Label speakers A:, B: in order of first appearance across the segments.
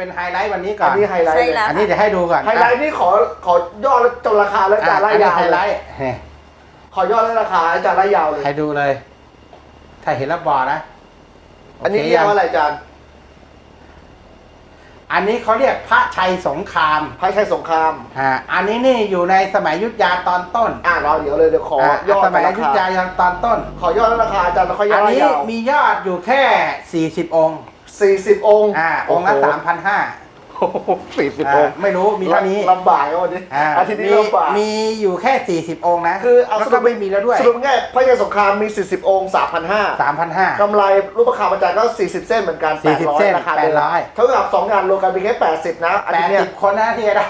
A: เป็นไฮไลท์วันนี้ก่อ
B: อั
A: น
B: น นี้ไฮไลท์
C: ใช่
B: เลย
C: แล้ว
A: อันนี้เดี๋ยวให้ดูก่อน
B: ไฮไลท์นี่ขอขอย่อแล้วจนราคาแล้วอาจารย์ไล่
A: อันนี้
B: ยาว
A: ไฮ
B: เล
A: ไล
B: ย
A: ท์เนี่ย
B: ขอย่อแล้วราคาอาจารย์ไล่ยาวเลย
A: ให้ดูเลย ถ้าเห็นแล้วบอกนะ
B: อันนี้
A: โค
B: เรียก
A: ง
B: ว่าอะไรอาจารย์
A: อันนี้เขาเรียกพระชัยสงคราม
B: พระชัยสงคราม
A: อ่าอันนี้นี่อยู่ในสมัยอยุทธยาตอนต้น
B: อ่ารอเดี๋ยวเลยเดี๋ยวขอย่อ
A: สมัยอ
B: รา
A: ยุท
B: คา
A: ธยาตอนต้น
B: ขอย่อแล้วราคาอาจารย์แล้วค่อยย่
A: อั
B: อน
A: นี้
B: ยาว
A: มียอดอยู่แค่ 40 องค์
B: สี่สิบองค์
A: อ่าองค์ละสามพันห้า
B: สี่สิบองค์
A: ไม่รู้มีเท่านี้
B: ลำบากครับวันนี้
A: อ่า
B: อาทิตย์นี้
A: มี
B: ลำบาก
A: มีอยู่แค่ 40 องค์นะ
B: คือเอา
A: แล้ว
B: สรุ
A: ก็
B: ป
A: ไม่มีแล้วด้วย
B: สรุปง่ายพระชัยสงครามมี 40 องค์ 3,500
A: 3,500
B: กำไรรูปประคำอาจารย์ก็ 40 เส้นเหมือนกัน
A: 40 เส้น
B: 800ราคาเดิม
A: 800
B: เท่ากับ 2 งานรวมกันเป็นแค่ 80 นะอาทิตย์เนี้ย
A: 80 คนนะที่จะได้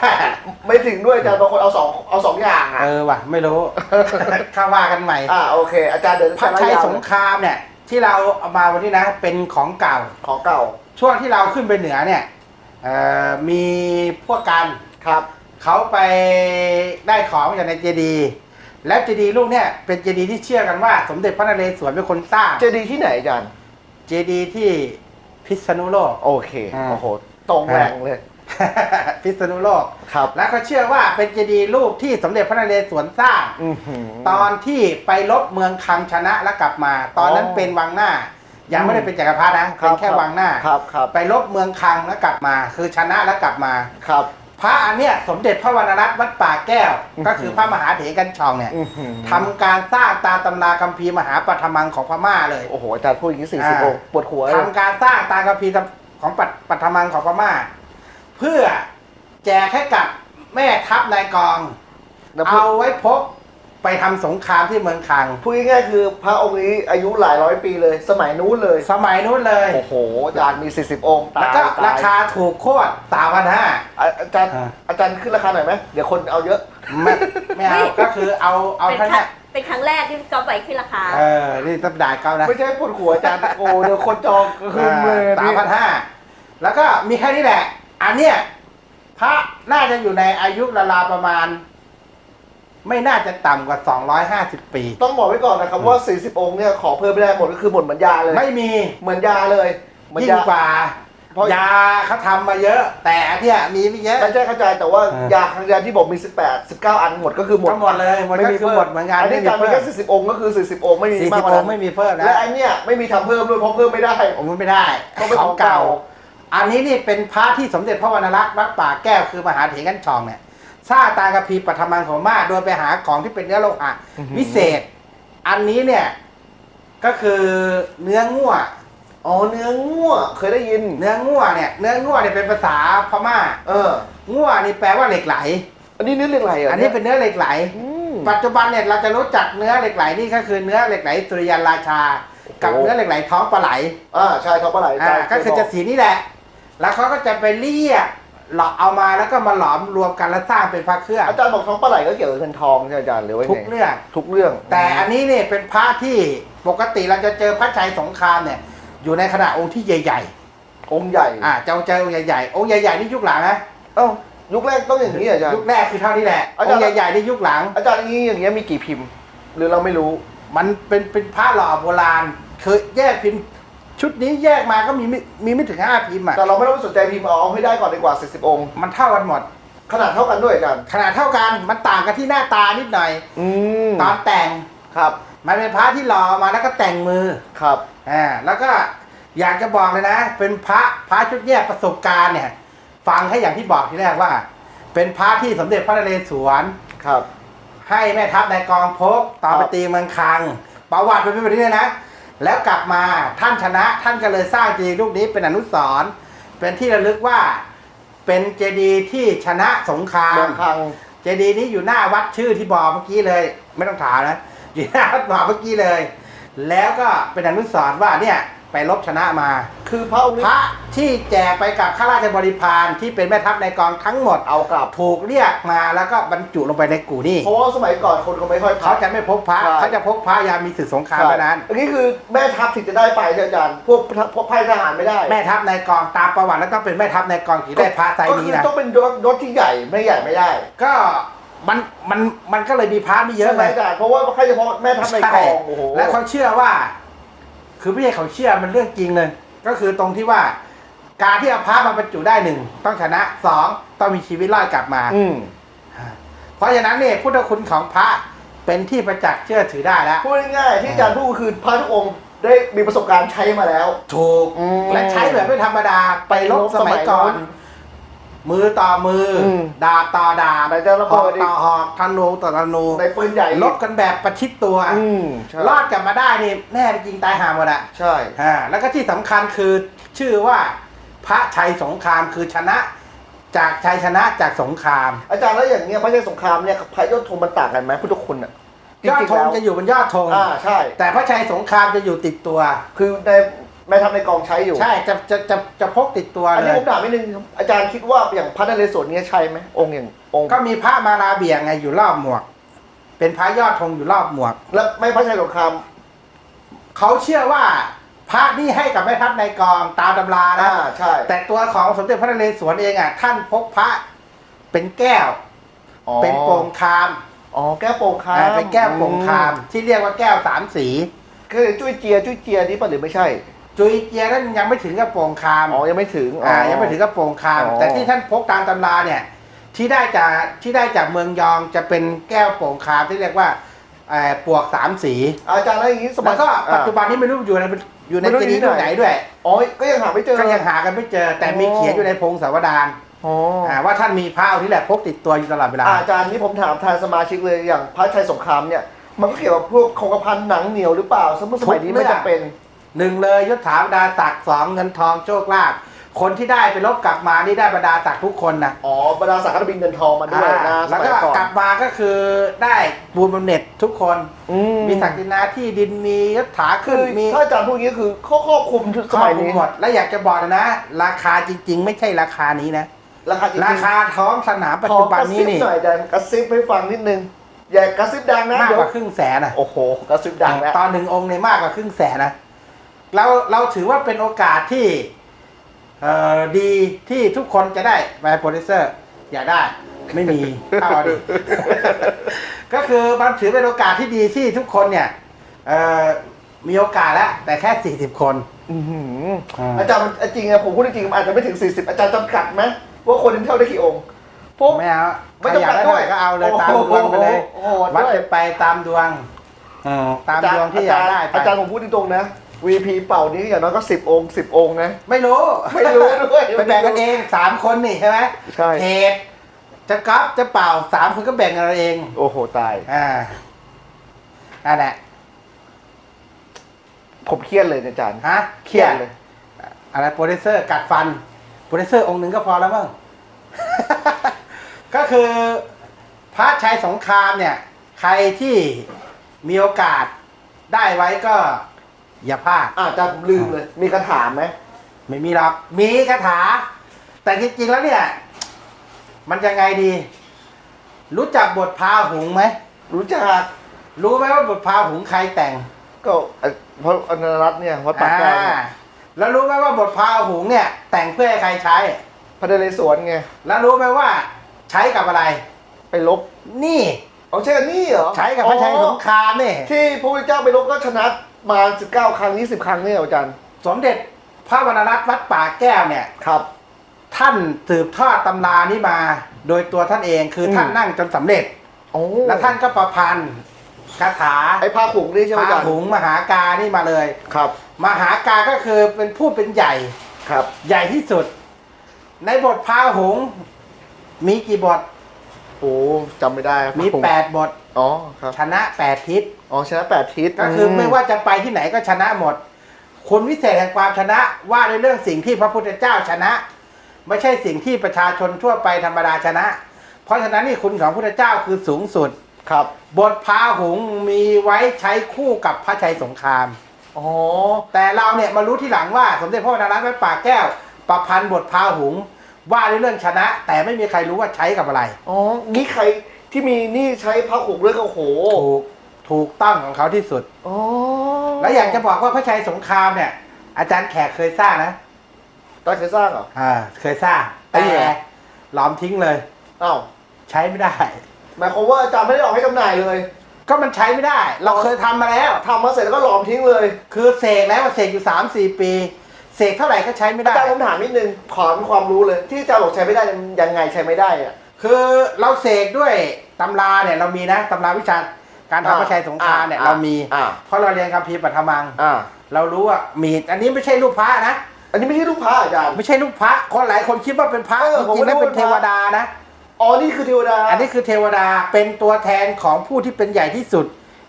B: ไม่ถึงด้วยอาจารย์บางคนเอาสองเอาสองอย่างอะ
A: เออว่ะ ไม่รู้ ข้าว่ากันใหม่
B: อ่าโอเค อาจารย์เดิน
A: พระชัยสงครามเนี่ย ที่เราเอามาวันนี้นะ เป็นของเก่า
B: ของเก่า
A: ช่วงที่เราขึ้นไปเหนือเนี่ยเอ่อมีพวกกัน
B: ครับ
A: เขาไปได้ของมาจากในเจดีย์และเจดีย์ลูกเนี่ยเป็นเจดีย์ที่เชื่อกันว่า สมเด็จพระนเรศวรเป็นคนสร้าง
B: เจดีย์ที่ไหนอาจารย์
A: เจดีย์ที่พิษณุโลก
B: โอเค
A: อ่า
B: โอ้โหตรงแรงเลย
A: พิษณุโลก
B: ครับ
A: และเขาเชื่อว่าเป็นเจดีย์ลูกที่สมเด็จพระนเรศวรสร้าง
B: อือหือ
A: ตอนที่ไปลบเมืองคังชนะแล้วกลับมา ตอนนั้น
B: อ๋อ
A: เป็นวังหน้า ยังไม่ได้เป็นจักรพรรดินะ
B: ครั
A: เป็
B: บ
A: นแค่วังหน้า
B: ครับครับ
A: ไปลบเมืองคังแล้วกลับมา คือชนะแล้วกลับมา
B: ครับ
A: พระอันเนี้ยสมเด็จพระวรรณรัตน์วัดป่าแก้ว
B: อื้อหือ
A: ก็คือพระมหาเถรกันชองเนี่ย
B: อื้อหือ
A: ทำการสร้างตามตำราคัมภีร์มหาปัทมังของพม่าเลย
B: โอ้โหอาจารย์พูดอย่างนี้สี่สิบ
A: อ่า
B: องค์ปวดหัวเลย
A: ทำการสร้างตามคัมภีร์ของปัทปัทมังของพม่า เพื่อแจกให้กับแม่ทัพนายกอง
B: แล้วพูด
A: เอาไว้พกไปทำสงครามที่เมืองคัง
B: พูดง่ายๆคือพระองค์นี้อายุหลายร้อยปีเลย สมัยนู้นเลย
A: สมัยนู้นเลย
B: โอ้โหอาจารย์มี 40 องค์ตาย
A: แล้วก็
B: ตย
A: ราคาถูกโคตรสามพันห้า
B: อะอาจารย์
A: อ่า
B: อาจารย์ขึ้นราคาหน่อยไหมเดี๋ยวคนเอาเยอะ
A: ไม่ไม่เอาก็คือเอาเอา
C: เป็น
A: เท่า
C: ครั้
A: นี้
C: งเป็นครั้งแรกที่ก๊อฟไปขึ้นราคา
A: เออ นี่ต้องด่าเขานะ
B: ไม่ใช่ปวดหัวอาจารย์โอ้เดี๋ยวคนจองคืนเลย
A: สามพันห้าแล้วก็มีแค่นี้แหละ อันเนี้ยพระน่าจะอยู่ในอายุราวๆประมาณ ไม่น่าจะต่ำกว่า 250 ปี
B: ต้องบอกไว้ก่อนนะครับว่า 40 องค์เนี่ยขอเพิ่มไม่ได้หมดก็คือหมดเหมือนยาเลย
A: ไม่มี
B: เหมือนยาเลยเหมือน
A: ยิ่ง
B: ยาก
A: ว่า
B: เพราะ
A: ยาเขาทำมาเยอะ แต่อันเนี้ยมีไม่เยอะ
B: ไม่ใช่เข้าใจแต่ว่า
A: อ่าย
B: ยาครั้งยาที่บอกมี 18 19 อันหมดก็คือหมด
A: ทั้งหมดเลยหมดก็คือหมดเหมือนกัน
B: อันนี้
A: ไม่มี
B: การมี
A: เพิ่ม
B: แค่40 องค์ก็คือ 40 องค์ไม่มี
A: สี่
B: มา
A: สิ
B: ก
A: บ
B: กว่า
A: อง
B: นั้
A: ค์
B: น
A: ไม่มีเพิ่มนะ
B: และอันเนี้ยไม่มีทำเพิ่มด้วยเพราะเพิ่มไม่ได้
A: ผมไม่ได้
B: ต้องเป็น
A: ข
B: ข
A: อ
B: องง
A: เก่า
B: เก่า
A: อันนี้นี่เป็นพระที่สมเด็จพระวรรณรัตน์วัดป่าแก้วคือมหาเถรกันชองเนี่ยสร้างตามกัมพีร์ปัทมังของมาโดยไปหาของที่เป็นเนื้อโลหะ
B: อื้อหือ
A: วิเศษ อันนี้เนี่ยก็คือเนื้อง่ว
B: อ๋อเนื้อง่วเคยได้ยิน
A: เนื้อง่วเนี่ยเนื้อง่วเนี่ยเป็นภาษาพม่า
B: เออ
A: ง่วนี่แปลว่าเหล็กไหล
B: อันนี้เนื้อเรื่องอะไรอะ
A: อันนี้เป็นเนื้อเหล็กไหล
B: อืม
A: ปัจจุบันเนี่ยเราจะรู้จักเนื้อเหล็กไหลนี่ก็คือเนื้อเหล็กไหลสุริยันราชา กับ
B: โอ้โห
A: เนื้อเหล็กไหลท้องปลาไหล
B: อ่าใช่เขาปลาไหล
A: อ่าก็คือจะสีนี่แหละ แล้วเขาก็จะไปเรียกหลอเอามาแล้วก็มาหลอมรวมกันแล้วสร้างเป็นพระเครื่อง
B: อาจารย์บอกท้องปลาไหลก็เกี่ยวกับเงินทองใช่ไหมอาจารย์หรือว่าไง
A: ทุกเรื่อง
B: ทุกเรื่อง
A: แต่อันนี้เนี่ยเป็นพระที่ปกติเราจะเจอพระชัยสงครามเนี่ย อยู่ในขนาดองค์ที่ใหญ่
B: องค์ใหญ่
A: ๆ อ่าจะเจอองค์ใหญ่ๆองค์ใหญ่ๆนี่ยุคหลังนะ
B: เอ้ายุคแรกต้องอย่างนี้เหรออาจารย์
A: ยุคแรกคือเท่านี้แหละ
B: อา
A: อ
B: จารย์
A: งค์ใหญ่ๆนี่ยุคหลัง
B: อาจารย์อย่างนี้อย่างเงี้ยมีกี่พิมพ์ หรือเราไม่รู้
A: มันเป็นเป็นพระหล่อโบราณเคยแยกพิมพ์ ชุดนี้แยกมาก็มีไม่มีไม่ถึงห้าพิมพ์อะ
B: แต่เราไม่ต้องไปสนใจพิมพ์เอาเอาให้ได้ก่อนดีกว่า40องค์
A: มันเท่ากันหมด
B: ขนาดเท่ากันด้วยอาจารย์
A: ขนาดเท่ากันมันต่างกันที่หน้าตานิดหน่อย
B: อืม
A: ตอนแต่ง
B: ครับ
A: มันเป็นพระที่หล่อมาแล้วก็แต่งมือ
B: ครับ
A: อ่าแล้วก็อยากจะบอกเลยนะ เป็นพระพระชุดเนี้ยประสบการณ์เนี่ย ฟังให้อย่างที่บอกที่แรกว่า เป็นพระที่สมเด็จพระนเรศวร
B: ครับ
A: ให้แม่ทัพนายกองพกตอน
B: ค
A: ไป
B: รับ
A: ตีเมืองคัง ประวัติเป็นแบบนี้เลยนะ แล้วกลับมาท่านชนะท่านก็เลยสร้างเจดีย์รูปนี้เป็นอนุสรณ์เป็นที่ระลึกว่าเป็นเจดีย์ที่ชนะสงคราม
B: เมืองคัง
A: เจดีย์นี้อยู่หน้าวัดชื่อที่บอกเมื่อกี้เลย ไม่ต้องถามนะอยู่หน้าวัดบอกเมื่อกี้เลย แล้วก็เป็นอนุสรณ์ว่าเนี่ย ไปลบชนะมา
B: คือพระองค์
A: พ
B: นี้
A: ระที่แจกไปกับข้าราชบริพารที่เป็นแม่ทัพในกองทั้งหมด
B: เอากลับ
A: ถูกเรียกมาแล้วก็บรรจุลงไปในกูนี่
B: เพราะว่าสมัยก่อนคนเขาไม่ค่อย
A: เขาจะไม่พกพระ
B: ใช่
A: เขาจะพกพระยามมีศึกสงคราม
B: ใช่
A: เท่านั้น
B: อันนี้คือแม่ทัพถึงจะได้ไปใช่ไหมอาจารย์พวกพวกไพ่ทหารไม่ได้
A: แม่ทัพในกองตามประวัติแล้วต้องเป็นแม่ทัพในกองถึงได้พระไซส์นี้
B: ก็
A: นะ
B: คือต้องเป็นรถรถที่ใหญ่ไม่ใหญ่ไม่ได้
A: ก็มันมันมันก็เลยมีพระไม่เยอะ
B: ใช่ไหม
A: ไง
B: อาจารย์เพราะว่าแค่เฉพาะแม่ทัพในกองโอ้โห
A: และเขาเชื่อว่า คือไม่ใช่เขาเชื่อมันเรื่องจริงเลย ก็คือตรงที่ว่าการที่เอาพระมาบรรจุได้หนึ่งต้องชนะสองต้องมีชีวิตรอดกลับมา
B: อืม
A: เพราะฉะนั้นเนี่ยพุทธคุณของพระเป็นที่ประจักษ์เชื่อถือได้แล้ว
B: พูดง่ายๆที่อาจารย์พูดคือพระทุกองค์ได้มีประสบการณ์ใช้มาแล้ว
A: ถูก
B: อืม
A: และใช้แบบไม่ธรรมดาไปลบสมัยก่อน
B: ส มัยโน้
A: มือต่อมืออ
B: ม
A: ดาบต่อดาบ
B: ไหนจะระ
A: หอก
B: เบิดอีก
A: ต่อหอกธนูต่อธนู
B: ในปืนใหญ่
A: ลบกันแบบประชิดตัว
B: อืมใช่
A: รอดกลับมาได้นี่แน่จริงตายหาหมดอะ
B: ใช่
A: อ่าแล้วก็ที่สำคัญคือชื่อว่า พระชัยสงครามคือชนะ จากชัยชนะจากสงคราม
B: อาจารย์แล้วอย่างเงี้ยพระเจ้าสงครามเนี่ยกับพระยอดธงมันต่างกันไหมพุทธคุณอะจ
A: ยอด
B: ริง
A: ธ
B: ๆ
A: ง
B: แล้ว
A: จะอยู่บนยอดธง
B: อ่าใช่
A: แต่พระชัยสงครามจะอยู่ติดตัว
B: คือใน แม่ทัพในกองใช้อยู่
A: ใช่จะจะจะจะพกติดตัว
B: อัน
A: เล
B: นี้
A: ย
B: ผมถามนิดนึงอาจารย์คิดว่าอย่างพระนเรศวรเนี่ยใช่ไหมองค์อย่างองค์
A: ก็มีพระมาลาเบียงไงอยู่รอบหมวก เป็นพระยอดธงอยู่รอบหมวก
B: แล้วไม่พระชัยสงคราม
A: เขาเชื่อว่าพระนี่ให้กับแม่ทัพในกองตามตำรานะ
B: อ่าใช่
A: แต่ตัวของสมเด็จพระนเรศวรเองอะท่านพกพระเป็นแก้ว
B: อ๋อ
A: เป็นโปร่งคาม
B: อ๋อแก้วโป่งคาม
A: อ่าเป็นแก้วโปร่งคาม ที่เรียกว่าแก้วสามสี
B: คือจุ้ยเจียจุ้ยเจียนี่ป่ะหรือไม่ใช่
A: จุยเจียนั้นยังไม่ถึงกับโปร่งคาม
B: อ๋อยังไม่ถึง
A: อ่ายังไม่ถึงกับโปร่งคาม
B: อ๋อ
A: แต่ที่ท่านพกตามตำราเนี่ยที่ได้จากที่ได้จากเมืองยองจะเป็นแก้วโปร่งคามที่เรียกว่าเอ่อปวกสามสี
B: อาจารย์แล้วอย่างนี้สมั
A: แล้
B: ยว
A: ก็ปัจจุ
B: อ่า
A: บันนี้ไม่รู้อยู่ในอยู่ใน
B: ไม่รู้
A: เจดีย์
B: อยู่
A: ตรง
B: ไห
A: ไห
B: น
A: นด้วย
B: อ๋อก็ยังหาไม่เจอ
A: ก็ยังหากันไม่เจอ แต่มี
B: อ๋อ
A: เขียนอยู่ในพงศาวดาร
B: อ๋อ
A: อ่าว่าท่านมีพระเอาที่แหละพกติดตัวอยู่ตลอดเวลา
B: อาจารย์นี่ผมถามทางสมาชิกเลยอย่างพระชัยสงครามเนี่ยมันก็เกี่ยวกับพวกคงกระพันหนังเหนียวหรือเปล่าสมัยสมัยนี้
A: ทุกเรื่
B: ไม่
A: อง
B: จำเป็น
A: หนึ่งเลยยศถาบรรดาศักดิ์สองเงินทองโชคลาภคนที่ได้ไปลบกลับมานี่ได้บรรดาศักดิ์ทุกคนนะ
B: อ๋อบรรดาศักดิ์ก็บินเงินทองมาด้วย
A: อ่า
B: นะส
A: แล้ว
B: มั
A: ก็
B: ยก่อน
A: กลับมาก็คือได้บูญบำเหน็จทุกคน
B: อื
A: มีศักดินาที่ดินมียศถา
B: คื
A: ขึ้น
B: อ
A: มี
B: ถ้าอาจารย์พูดอย่างนี้คือข้อครอบคลุมทุก
A: ค
B: ส
A: รอบ
B: มัย
A: คลุม
B: นี้
A: หมดและอยากจะบอกนะนะ ราคาจริง ๆ ไม่ใช่ราคานี้นะ
B: ราคาจริงๆ
A: ราคาท้องสนามปัจ
B: ขอ
A: จุ
B: ก
A: บัน
B: ระ
A: นี้
B: ซิบ
A: นี่
B: หน่อยอาจารย์กระซิบให้ฟังนิดนึง อย่ากระซิบดังนะ
A: มาก
B: เดี๋ย
A: ก
B: ว
A: ว่าครึ่งแสนนะ
B: โอ้โหกระซิบดังแล้ว
A: ตอนหนึ่งองค์เนี่ยมากกว่าครึ่งแสนนะ เราเราถือว่าเป็นโอกาสที่เอ่อดีที่ทุกคนจะได้ไปโปรดิวเซอร์อยากได้ ไม่มีเอาเอาดิก็คือมันถือเป็นโอกาสที่ดีที่ทุกคนเนี่ยเอ่อมีโอกาสแล้ว แต่แค่สี่สิบคน
B: อื้อหืออาจารย์มันจริงๆอะผมพูดจริงๆมันอาจจะไม่ถึง 40 อาจารย์จำกัดไหมว่าคนที่เท่าได้กี่องค์พวก
A: ไม่เอา
B: ไม่
A: ใครอยากได้
B: จำกัดด้
A: เท่า
B: วย
A: ไหร่ก็เอาเลย
B: โอ้โห
A: ตามดวงไปเลย
B: โอ้โห
A: วัด
B: ด้วย
A: จะไปตามดวงอืมตามดวงที่อยากได้ไป
B: อาจารย์ผมพูดตรงๆนะ VP เป่านี้อย่างน้อยก็10องค์10องค์นะ
A: ไม่รู้
B: ไม่รู้ด้วย
A: ไปแบ่งกันเองสามคนนี่ใช่ไหม
B: ใช่
A: เทปจะก๊อฟจะเป่าสามคนก็แบ่งกันเอาเอง
B: โอ้โหตาย
A: อ่านั่นแหละ
B: ผมเครียดเลยเนี่ยอาจารย์
A: ฮะ
B: เครียดเลย
A: อะไรโปรดิวเซอร์กัดฟันโปรดิวเซอร์องค์หนึ่งก็พอแล้วมั้ง ก็คือพระชัยสงครามเนี่ย ใครที่มีโอกาสได้ไว้ก็ อย่าพลาด
B: อะอาจารย์ผมลืมเลย มีคาถาไหม
A: ไม่มีหรอกมีคาถา แต่จริงๆแล้วเนี่ย มันยังไงดี รู้จักบทพาหุงไหม
B: รู้จัก
A: รู้ไหมว่าบทพาหุงใครแต่ง
B: ก็เอ่อเพราะอนรัตน์เนี่ยวัดปากแก้วเนี่ย
A: อ่าแล้วรู้ไหมว่าบทพาหุงเนี่ย แต่งเพื่อให้ใครใช้
B: พระนเรศวรไง
A: แล้วรู้ไหมว่าใช้กับอะไร
B: ไปลบ
A: นี่
B: เอาใช่กันนี่เหรอ
A: ใช้กับพระชัยสงครามนี่
B: ที่พระพุทธเจ้าไปลบก็ชนะ มา19ครั้ง20ครั้งเนี่ยอาจารย์
A: สมเด็จพระวรรณรัตน์วัดป่าแก้วเนี่ย
B: ครับ
A: ท่านสืบทอดตำรานี้มา โดยตัวท่านเองคืออ
B: ม
A: ท่านนั่งจนสำเร็จ
B: โอ้
A: แล้วท่านก็ประพันธ์คาถา
B: ไอ้พาขุงนี่ใช่ไหม
A: พา
B: อาจารย์
A: หุงมหากานี่มาเลย
B: ครับ
A: มหากาก็คือเป็นผู้เป็นใหญ่
B: ครับ
A: ใหญ่ที่สุด ในบทพาหุงมีกี่บท
B: โอ้จำไม่ได้
A: มี
B: พาหุง
A: แปดบท
B: อ๋อครับ
A: ชนะแปดทิศ
B: อ๋อชนะแปดทิศ
A: ก็คือไม่ว่าจะไปที่ไหนก็ชนะหมดคุณวิเศษแห่งความชนะว่าในเรื่องสิ่งที่พระพุทธเจ้าชนะ ไม่ใช่สิ่งที่ประชาชนทั่วไปธรรมดาชนะพเพราะฉะนั้นนี่คุณของพระพุทธเจ้าคือสูงสุด
B: ครับ
A: บทพาหุงมีไว้ใช้คู่กับพระชัยสงคราม
B: อ๋อ
A: แต่เราเนี่ยมารู้ที่หลังว่าสมเด็จพระวรรณรัตน์วัดป่าแก้ว ประพันธ์บทพาหุง ว่าในเรื่องชนะ แต่ไม่มีใครรู้ว่าใช้กับอะไร
B: อ๋องี้ใครที่มีนี่ใช้พระหุกด้วยก็โอ้โห
A: ถูกถูกต้องของเขาที่สุด
B: อ๋อ
A: แล้วอยากจะบอกว่าพระชัยสงครามเนี่ย อาจารย์แขกเคยสร้างนะ
B: ตอนเคยสร้างเหรอ
A: อ่าเคยสร้าง
B: ไอ้
A: แต่
B: เหี้ย
A: หลอมทิ้งเลย
B: อ้าว
A: ใช้ไม่ได้
B: หมายความว่าอาจารย์ไม่ได้ออกให้จำหน่ายเลย
A: ก็มันใช้ไม่ได้ เราเคยทำมาแล้ว
B: ทำมาเสร็จแล้วก็หลอมทิ้งเลย
A: คือเสกแล้วเสกอยู่สามสี่ปี เสกเท่าไหร่ก็ใช้ไม่
B: อา
A: ได้
B: จารย์ผมถามนิดนึงขอเป็นความรู้เลย ที่อาจารย์บอกใช้ไม่ได้ยังไงใช้ไม่ได้อะ
A: คือเราเสกด้วยตำราเนี่ยเรามีนะตำราวิชาการทำพระชัยสงครามเนี่ย
B: อ่า
A: เรามี
B: อ่า
A: เพราะเราเรียนคัมภีร์ปัทมัง
B: อ่า
A: เรารู้ว่ามีอันนี้ไม่ใช่รูปพระนะ
B: อันนี้ไม่ใช่ลูกพระอาจารย์
A: ไม่ใช่รูปพระ คนหลายคนคิดว่าเป็นพระ
B: เออ
A: จ
B: ผม
A: ริงๆแล้ว
B: ก็นึ
A: เป็
B: ก
A: น
B: ว่า
A: เท
B: เป็นพระ
A: วดานะ
B: อ๋อ นี่คือเทวดา
A: อันนี้คือเทวดาเป็นตัวแทนของผู้ที่เป็นใหญ่ที่สุด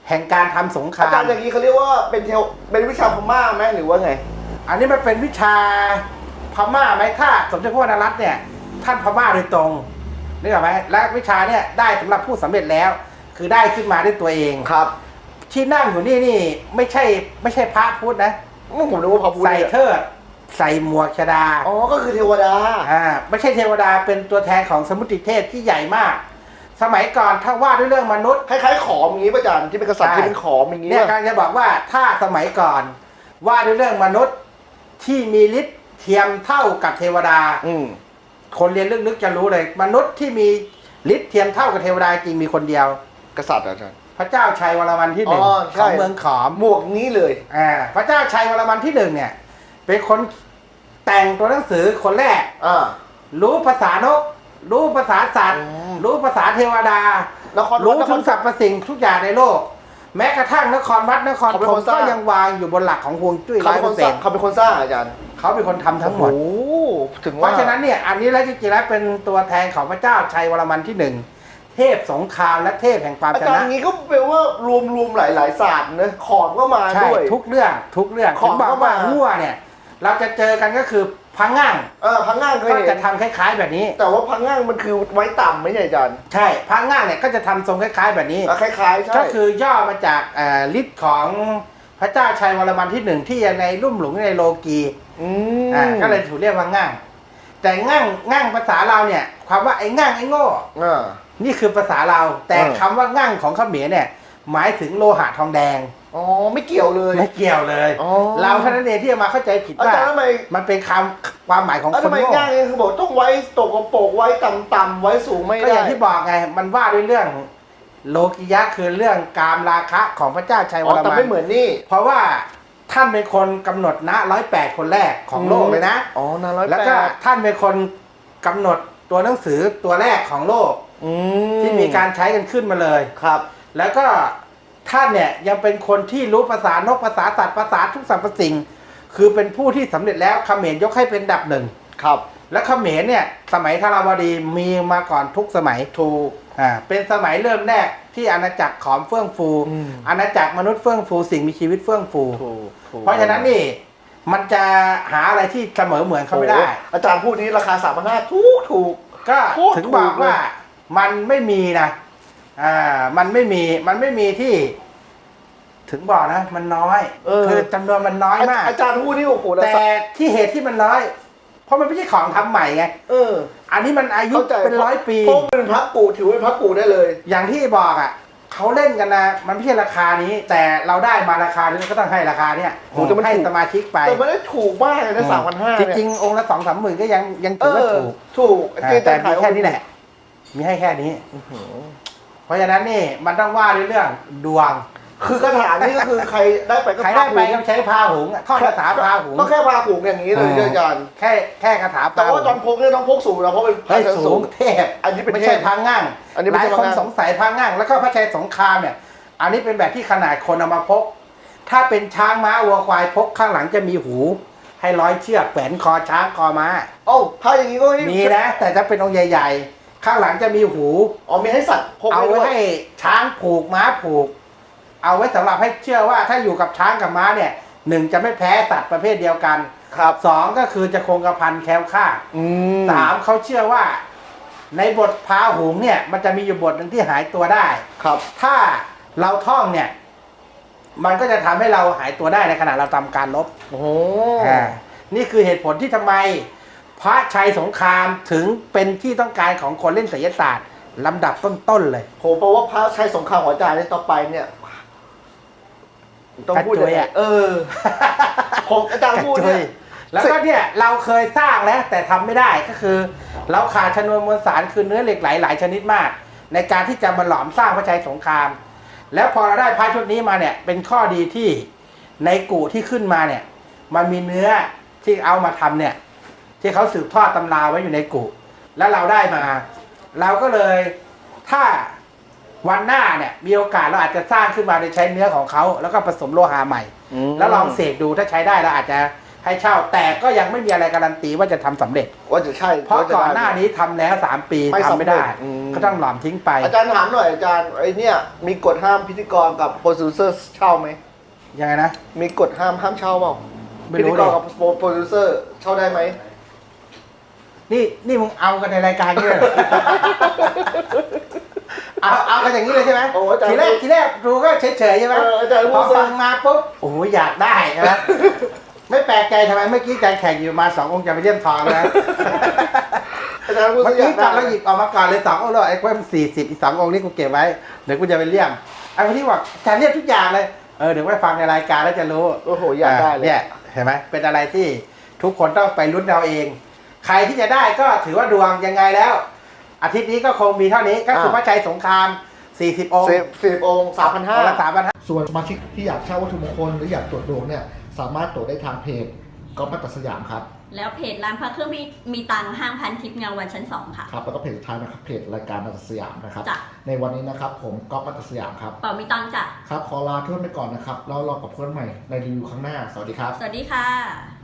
A: แห่งการทำสงค
B: อาจารา
A: ม
B: ย์อย่างนี้เขาเรียกว่าเป็นเทวเป็นวิชาพม่าไหมหรือว่าไง
A: อันนี้มันเป็นวิชาพม่าไหมถ้าสมเด็จพระวรรณรัตน์เนี่ย ท่านพม่าโดยตรงนึกออกไหมและวิชาเนี่ยได้สำหรับผู้สำเร็จแล้ว คือได้ขึ้นมาด้วยตัวเอง
B: ครับ
A: ที่นั่งอยู่นี่นี่ไม่ใช่ไม่ใช่พระพุทธนะ
B: ผมนึกว่าพระพุทธ
A: ใส่เทิดใส่หมวกชดา
B: อ๋อก็คือเทวดา
A: อ่าไม่ใช่เทวดาเป็นตัวแทนของสมุติเทพที่ใหญ่มาก สมัยก่อนถ้าว่าด้วยเรื่องมนุษย์
B: คล้ายๆขอมอย่างนี้ป่ะอาจารย์ที่เป็นกษัตริย์
A: ใช่
B: ที่เป็นขอมอย่างนี้
A: เนี่ย
B: ป่ะ
A: การจะบอกว่าถ้าสมัยก่อนว่าด้วยเรื่องมนุษย์ ที่มีฤทธิ์เทียมเท่ากับเทวดา
B: อืม
A: คนเรียนลึกๆจะรู้เลย มนุษย์ที่มีฤทธิ์เทียมเท่ากับเทวดาจริงมีคนเดียว
B: กษัตริย์เหรออาจารย์
A: พระเจ้าชัยวรมันที่หนึ่ง
B: อ๋อใช่
A: ของเมืองขอม
B: หมวกนี้เลย
A: อ่าพระเจ้าชัยวรมันที่หนึ่งเนี่ย เป็นคนแต่งตัวหนังสือคนแรก
B: อ่า
A: รู้ภาษานก รู้ภาษาสัตว์
B: อืม
A: รู้ภาษาเทวดา
B: นคร
A: รู้
B: นค
A: ทุกสรรพสิ่งทุกอย่างในโลก แม้กระทั่งนครวัดนคร
B: เขาเป็น
A: ธ
B: ค
A: ม
B: นสร้า
A: ก็
B: ง
A: ยังวางอยู่บนหลักของฮวงจุ้ย
B: เขา
A: ร้อย
B: เป็น
A: เป
B: ค
A: อนร์เซ็
B: สร้านง
A: ต์
B: เขาเป็นคนสร้างอาจารย์
A: เขาเป็นคนทำทั้งหมด
B: โอ้โถึง
A: เพ
B: ว่า
A: ราะฉะนั้นเนี่ยอันนี้แล้วจริงๆแล้วเป็นตัวแทนของพระเจ้าชัยวรมันที่หนึ่งเทพสงครามและเทพแห่งความ
B: อา
A: ช
B: จารย์
A: นะ
B: อย่างนี้ก็แปลว่ารวมรวมหลายหลายๆศาสตร์นะขอมก็มา
A: ใช่
B: ด้วย
A: ทุกเรื่องทุกเรื่อง
B: ขอ
A: ถึ
B: ง
A: งบอก
B: ก็
A: ว่า
B: มา
A: งั่วเนี่ย เราจะเจอกันก็คือ พังง่าง
B: เออพังง่างเคย
A: ก็
B: เห็
A: จะ
B: น
A: ทำคล้ายๆแบบนี้
B: แต่ว่าพังง่างมันคือไว้ต่ำไม่ใช่อาจารย์
A: ใช่พังง่างเนี่ยก็จะทำทรงคล้าย ๆ แบบนี้
B: อะคล้ายๆใช่
A: ก็คือย่อมาจากเอ่อฤทธิ์ของพระเจ้าชัยวรมันที่หนึ่งที่ในรุ่มหลงในโลกี
B: ม
A: อ่าก็เลยถูกเรียกว่าง่าง แต่ง่างง่างภาษาเราเนี่ยความว่าไอ้ง่างไอ้โง่
B: อ่า
A: นี่คือภาษาเรา แต่
B: เออ
A: คำว่าง่างของเขมรเนี่ยหมายถึงโลหะทองแดง
B: อ๋อไม่เกี่ยวเลย
A: ไม่เกี่ยวเลย
B: อ๋อ
A: เราเท่านั้นเองที่จะมาเข้าใจผิด
B: อา
A: ว่า
B: จารย์ทำไม
A: มันเป็นคำความหมายของ
B: อะ
A: ค
B: ทำ
A: น
B: ไม
A: โง่
B: ง่างเนี่ยคือบอกต้องไว้ตกกระโปรงไว้ต่ำๆไว้สูงไม่
A: ก็
B: ได้
A: อย่างที่บอกไง มันว่าด้วยเรื่อง โลกิยะคือเรื่องกามราคะของพระเจ้าชัยว
B: อ๋อ
A: ร
B: แต่
A: มัน
B: ไม่เหมือนนี่
A: เพราะว่าท่านเป็นคนกำหนดนะร้อยแปดคนแรกของโลกเลยนะ
B: อ๋อนาร้อย
A: แล้ว
B: แป
A: ก็
B: ด
A: ท่านเป็นคนกำหนดตัวหนังสือตัวแรกของโลก
B: อืม
A: ที่มีการใช้กันขึ้นมาเลย
B: ครับ
A: แล้วก็ ท่านเนี่ยยังเป็นคนที่รู้ภาษานกภาษาสัตว์ภาษาทุกสรรพสิ่ง คือเป็นผู้ที่สำเร็จแล้วเขมรยกให้เป็นอันดับหนึ่ง
B: ครับ
A: และเขมรเนี่ยสมัยธาราวดีมีมาก่อนทุกสมัย
B: ถูก
A: อ่าเป็นสมัยเริ่มแรกที่อาณาจักรขอมเฟื่องฟู
B: อืม
A: อาณาจักรมนุษย์เฟื่องฟูสิ่งมีชีวิตเฟื่องฟู
B: ถูกถูก
A: เพราะฉะนั้นนี่มันจะหาอะไรที่เสมอเหมือนเขาไม่ได้
B: โอ้อาจารย์พูดนี้ราคาสามพันห้าถูกถูก
A: ก็
B: โคตร
A: ถึงบอก
B: ถูกเลย
A: ว่ามันไม่มีนะ อ่า มันไม่มี มันไม่มีที่ ถึงบอกนะ มันน้อย
B: เออ
A: คือจำนวนมันน้อยมาก
B: อาจารย์พูดนี่โอ้โหล้ว
A: แต่ที่เหตุที่มันน้อย เพราะมันไม่ใช่ของทำใหม่ไง
B: เออ
A: อันนี้มันอายุ
B: เข้าใจ
A: เป็นร้อยปี
B: เพราะมันเป็นพระกูถือว่าเป็นพระกูได้เลย
A: อย่างที่บอกอะเขาเล่นกันนะ มันไม่ใช่ราคานี้ แต่เราได้มาราคานี้ก็ต้องให้ราคาเนี้ย
B: โอ้แต่มัน
A: ให้
B: ถูก
A: สมาชิกไป
B: แต่ไม่ได้ถูกมากเลยนะสามพันห้า
A: จริงๆ องค์ละสองสามหมื่นก็ยังยัง
B: เอ
A: ถือว่า
B: อ
A: ถูก
B: ถูก
A: อ่า
B: จริงๆ
A: แต่มี
B: ขาย
A: แค่นี้แหละ มีให้แค่นี้
B: อื้อหือ
A: เพราะฉะนั้นนี่มันต้องว่าด้วยเรื่องดวง
B: คือกระถางนี่ก็คือใครได้ไปก็
A: ใครได้ไป
B: พา
A: ก็ใช้พาหุงอะท่องคาถาพาหุง
B: ก็แค่พาหุงอย่างนี้เลย
A: อ่า
B: เจ้าอาจารย์
A: แค่แค่คาถา
B: แต่
A: พาหุ
B: ว่าตอน
A: ง
B: พกเนี่ยต้องพกสูงนะเพราะเป็นพระ
A: เฮ้ย
B: ชั้น
A: สู
B: สู
A: ง
B: ง
A: เทพ
B: อันนี้เป็น
A: ไม่ใช่
B: เทพ
A: พังงั่ง
B: อันนี้
A: ห
B: ไม่
A: ลาย
B: ใช่
A: คน
B: พังงั่ง
A: สงสัยพังงั่งแล้วก็พระชัยสงครามเนี่ย อันนี้เป็นแบบที่ขนาดคนเอามาพก ถ้าเป็นช้างม้าวัวควายพกข้างหลังจะมีหู ให้ร้อยเชือกแขวนคอช้างคอม้า
B: เอ้าถ้าอย่างนี้ก็ให้
A: มีนะ แต่จะเป็นองค์ใหญ่ๆ ข้างหลังจะมีหู
B: อ๋อมีให้สัตว์พก
A: เอา
B: ไว้
A: ไว้
B: ด้วย
A: ให้ช้างผูกม้าผูก เอาไว้สำหรับให้เชื่อว่าถ้าอยู่กับช้างกับม้าเนี่ยหนึ่งจะไม่แพ้สัตว์ประเภทเดียวกัน
B: ครับ
A: สองก็คือจะคงกระพันแคล้วคลาด
B: อืม
A: สามเขาเชื่อว่า ในบทพาหุงเนี่ย มันจะมีอยู่บทหนึ่งที่หายตัวได้
B: ครับ
A: ถ้าเราท่องเนี่ย มันก็จะทำให้เราหายตัวได้ในขณะเราทำการลบ
B: โอ้โห
A: อ่านี่คือเหตุผลที่ทำไม พระชัยสงครามถึงเป็นที่ต้องการของคนเล่นไสยศาสตร์ลำดับต้นๆเลย
B: ผมแปลว่าพระชัยสงครามของอาจารย์ในต่อไปเนี่ยต้องพูด
A: กระจุ
B: ยัง
A: ย
B: ไง
A: อะ
B: เออ ผมอาจารย์พูดเนี่ย
A: แล้วก็เนี่ยเราเคยสร้างแล้วแต่ทำไม่ได้ก็คือ เราขาดชนวนมวลสารคือเนื้อเหล็กไหลหลายชนิดมาก ในการที่จะมาหลอมสร้างพระชัยสงคราม แล้วพอเราได้พระชุดนี้มาเนี่ยเป็นข้อดีที่ในกูที่ขึ้นมาเนี่ย มันมีเนื้อที่เอามาทำเนี่ย ที่เขาสืบทอดตำราไว้อยู่ในกูแล้วเราได้มา เราก็เลยถ้าวันหน้าเนี่ยมีโอกาสเราอาจจะสร้างขึ้นมาโดยใช้เนื้อของเขาแล้วก็ผสมโลหะใหม่ แล้วลองเสกดูถ้าใช้ได้เราอาจจะให้เช่า แต่ก็ยังไม่มีอะไรการันตีว่าจะทำสำเร็จ
B: ว่าจะใช่
A: เพราะ
B: ว่จ
A: ก่อน
B: ได้
A: หน้านี้ทำแล้วสามปี
B: ไม่
A: ทำ
B: สำเร็จ
A: ไม่ได้
B: อืม
A: ก็ต้องหลอมทิ้งไป
B: อาจารย์ถามหน่อยอาจารย์ไอเนี่ยมีกฎห้ามพิธีกรกับโปรดิวเซอร์เช่าไหม
A: ยังไงนะ
B: มีกฎห้ามห้ามเช่าเปล่า
A: ไม่
B: พิ
A: รู้
B: ธีก
A: ดิ
B: รกับโปรดิวเซอร์เช่าได้ไหม
A: นี่นี่มึงเอากันในรายการนี่เลยเหรอ เอาเอากันอย่างนี้เลยใช่ไหม
B: โอ้อาจารย์
A: ทีแรกทีแรกดูก็เฉยเฉยๆใช่ไหม
B: เอออาจารย์
A: พ
B: พู
A: อ
B: ดซะ
A: ฟังมาปุ๊บโอ้โหอยากได้ใช่ไหมไม่แปลกใจทำไมเมื่อกี้อาจารย์แข่งอยู่มาสององค์จะไปเลี่ยมทองแล้ว
B: อาจารย์พูด
A: เมื่อ
B: อ
A: กี้
B: ยาก
A: จับแล้วห
B: ได้
A: ยิบออกมาก่อนเลยสององค์เลยไอ้เพิ่มสี่สิบอีกสององค์นี่กูเก็บไว้เดี๋ยวกูจะไปเลี่ยมไอ้คนที่บอกอาจารย์เลี่ยมทุกอย่างเลยเออเดี๋ยวไปฟังในรายการแล้วจะรู้
B: โอ้โหอยากได้เลย
A: เนี่ยเห็นไหมเป็นอะไรที่ทุกคนต้องไปลุ้นเอาเองใค รที่จะได้ก็ถือว่าดวงยังไงแล้ว อาทิตย์นี้ก็คงมีเท่านี้ก็คือพระชัยสงคราม 40 องค์
B: สิบสิบองค์สามพันห้า
A: องค์ละสามพันห้า
B: ส่วนสมาชิกที่อยากเช่าวัตถุมงคลหรืออยากตรวจดวงเนี่ยสามารถตรวจได้ทางเพจก๊อฟมัตตสยามครับ
C: แล้วเพจร้านพระเครื่องมีมีตังค์ห้างพันทิพย์เงาวันชั้นสองค่ะ
B: ครับแล้วก็เพจสุดท้ายนะครับเพจรายการมัตตสยามนะครับ
C: จ้ะ
B: ในวันนี้นะครับผมก๊อฟมัตตสยามครับ
C: เป่ามีตังค์จ้ะ
B: ครับขอลาเพื่อนไปก่อนนะครับแล้วรอกับเพื่อนใหม่ในรีวิวครั้งหน้า สวัสดีครับ
C: สวัสดีค่ะ